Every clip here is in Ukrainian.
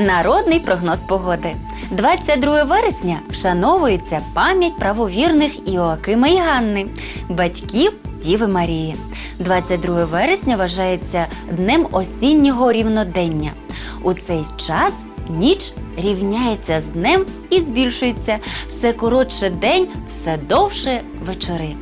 Народний прогноз погоди. 22 вересня вшановується пам'ять правовірних Іоакима і Ганни, батьків Діви Марії. 22 вересня вважається днем осіннього рівнодення. У цей час ніч рівняється з днем і збільшується. Все коротше день, все довше вечори.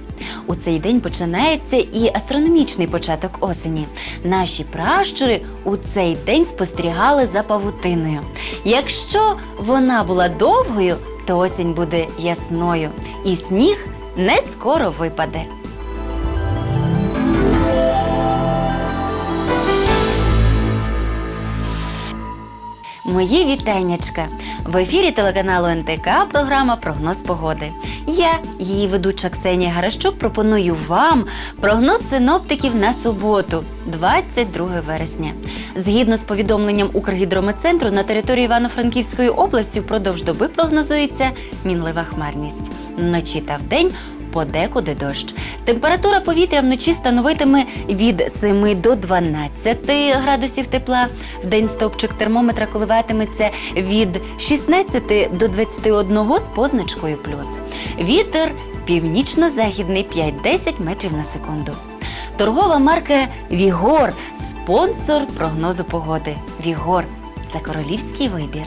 У цей день починається і астрономічний початок осені. Наші пращури у цей день спостерігали за павутиною. Якщо вона була довгою, то осінь буде ясною, і сніг не скоро випаде. Мої вітаннячка! В ефірі телеканалу НТК програма Прогноз погоди. Я, її ведуча Ксенія Гаращук, пропоную вам прогноз синоптиків на суботу, 22 вересня. Згідно з повідомленням Укргідрометцентру, на території Івано-Франківської області впродовж доби прогнозується мінлива хмарність. Вночі та вдень подекуди дощ. Температура повітря вночі становитиме від 7 до 12 градусів тепла. В день стовпчик термометра коливатиметься від 16 до 21 з позначкою плюс. Вітер північно-західний 5-10 метрів на секунду. Торгова марка Вігор спонсор прогнозу погоди. Вігор це королівський вибір.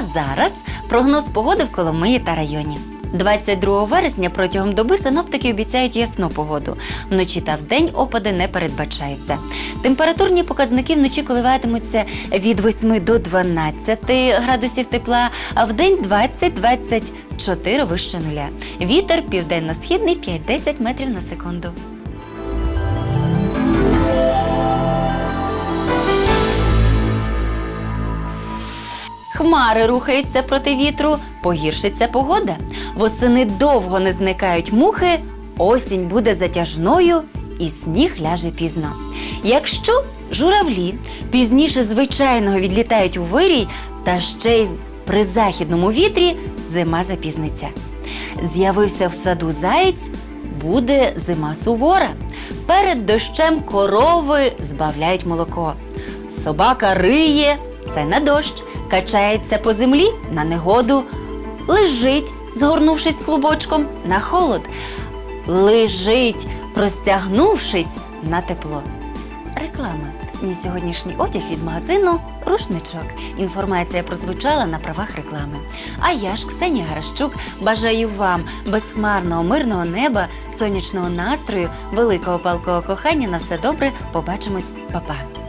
А зараз прогноз погоди в Коломиї та районі. 22 вересня протягом доби синоптики обіцяють ясну погоду. Вночі та вдень опади не передбачаються. Температурні показники вночі коливатимуться від 8 до 12 градусів тепла, а вдень 20-24 вище нуля. Вітер південно-східний 5-10 метрів на секунду. Хмари рухаються проти вітру, погіршиться погода. Восени довго не зникають мухи, осінь буде затяжною і сніг ляже пізно. Якщо журавлі пізніше звичайного відлітають у вирій, та ще й при західному вітрі зима запізниться. З'явився в саду заєць, буде зима сувора. Перед дощем корови збавляють молоко. Собака риє це на дощ, качається по землі на негоду, лежить, згорнувшись клубочком на холод, лежить, простягнувшись на тепло. Реклама. Мій сьогоднішній одяг від магазину Рушничок. Інформація прозвучала на правах реклами. А я ж Ксенія Гаращук бажаю вам безхмарного мирного неба, сонячного настрою, великого палкого кохання. На все добре. Побачимось, Па-па.